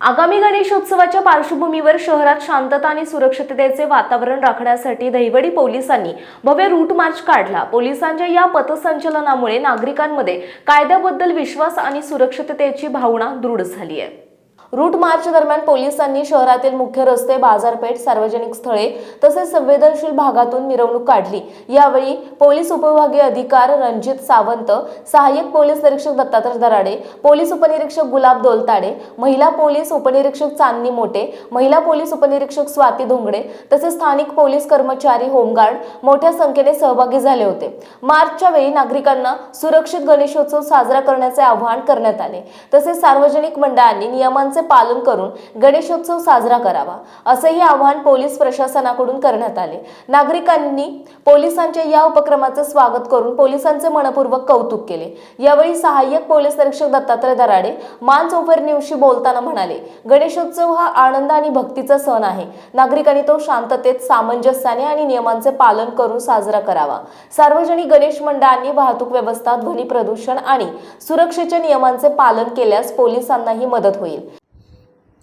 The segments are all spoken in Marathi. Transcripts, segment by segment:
आगामी गणेशोत्सवाच्या पार्श्वभूमीवर शहरात शांतता आणि सुरक्षिततेचे वातावरण राखण्यासाठी दहिवडी पोलिसांनी भव्य रूट मार्च काढला. पोलिसांच्या या पथसंचलनामुळे नागरिकांमध्ये कायद्याबद्दल विश्वास आणि सुरक्षिततेची भावना दृढ झाली आहे. रूट मार्च दरम्यान पोलिसांनी शहरातील मुख्य रस्ते बाजारपेठ सार्वजनिक स्थळे तसेच संवेदनशील भागातून मिरवणूक काढली. यावेळी पोलीस उपविभागीय अधिकार रणजित सावंत सहाय्यक पोलीस निरीक्षक दत्तात्रय दराडे पोलीस उपनिरीक्षक गुलाब दोलताडे महिला पोलीस उपनिरीक्षक चांदणी मोटे महिला पोलीस उपनिरीक्षक स्वाती धोंगडे तसेच स्थानिक पोलीस कर्मचारी होमगार्ड मोठ्या संख्येने सहभागी झाले होते. मार्चच्या वेळी नागरिकांना सुरक्षित गणेशोत्सव साजरा करण्याचे आवाहन करण्यात आले. तसेच सार्वजनिक मंडळांनी नियमांचे पालन करून गणेशोत्सव साजरा करावा असेही आवाहन पोलीस प्रशासनाकडून करण्यात आले. नागरिकांनी पोलिसांच्या या उपक्रमाचे स्वागत करून पोलिसांचे मनपूर्वक कौतुक केले. यावेळी सहाय्यक पोलीस निरीक्षक दत्तात्रय दराडे मान चौफेर न्यूजशी बोलताना म्हणाले गणेशोत्सव हा आनंद आणि भक्तीचा सण आहे. नागरिकांनी तो शांततेत सामंजस्याने आणि नियमांचे पालन करून साजरा करावा. सार्वजनिक गणेश मंडळांनी वाहतूक व्यवस्था ध्वनी प्रदूषण आणि सुरक्षेच्या नियमांचे पालन केल्यास पोलिसांनाही मदत होईल.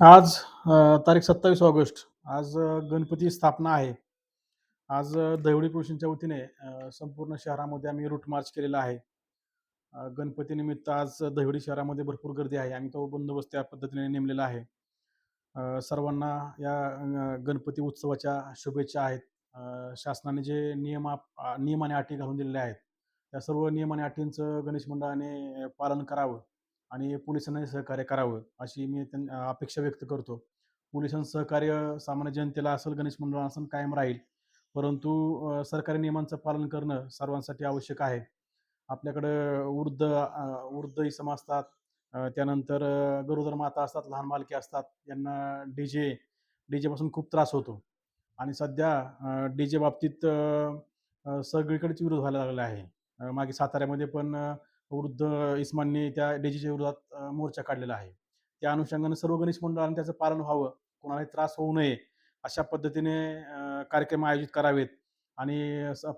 आज तारीख सत्तावीस ऑगस्ट. आज गणपती स्थापना आहे. आज दहिवडी पोलिसांच्या वतीने संपूर्ण शहरामध्ये आम्ही रूट मार्च केलेला आहे. गणपतीनिमित्त आज दहिवडी शहरामध्ये भरपूर गर्दी आहे. आम्ही तो बंदोबस्त त्या पद्धतीने नेमलेला आहे. सर्वांना या गणपती उत्सवाच्या शुभेच्छा आहेत. शासनाने जे नियम नियमाने अटी घालून दिलेले आहेत त्या सर्व नियमाने अटींचं गणेश मंडळाने पालन करावं. आणि पोलिसांनी सहकार्य करावं अशी मी त्यां अपेक्षा व्यक्त करतो. पोलिसांचं सहकार्य सामान्य जनतेला असेल गणेश मंडळ असेल कायम राहील. परंतु सरकारी नियमांचं पालन करणं सर्वांसाठी आवश्यक आहे. आपल्याकडं वृद्ध वृद्ध इसम असतात त्यानंतर गरोदर माता असतात लहान बालके असतात. यांना डी जे डी जेपासून खूप त्रास होतो. आणि सध्या डी जे बाबतीत सगळीकडेच विरोध व्हायला लागलेला आहे. मागे साताऱ्यामध्ये पण वृद्ध इस्मांनी त्या डीजेच्या विरोधात मोर्चा काढलेला आहे. त्या अनुषंगाने सर्व गणेश मंडळाने त्याचं पालन व्हावं कोणालाही त्रास होऊ नये अशा पद्धतीने कार्यक्रम आयोजित करावेत आणि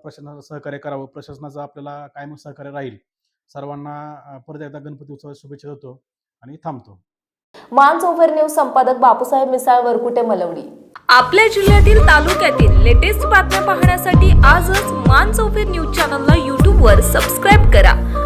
प्रशासनाचं सहकार्य करावं. प्रशासनाचं आपल्याला कायम सहकार्य राहील. सर्वांना परत एकदा गणपती उत्सवाच्या शुभेच्छा देतो आणि थांबतो. मान चौफेर न्यूज संपादक बापूसाहेब मिसाळ वरकुटे मलवडी. आपल्या जिल्ह्यातील तालुक्यातील लेटेस्ट बातम्या पाहण्यासाठी आजच मान चौफेर न्यूज चॅनलला यूट्यूबवर सबस्क्राईब करा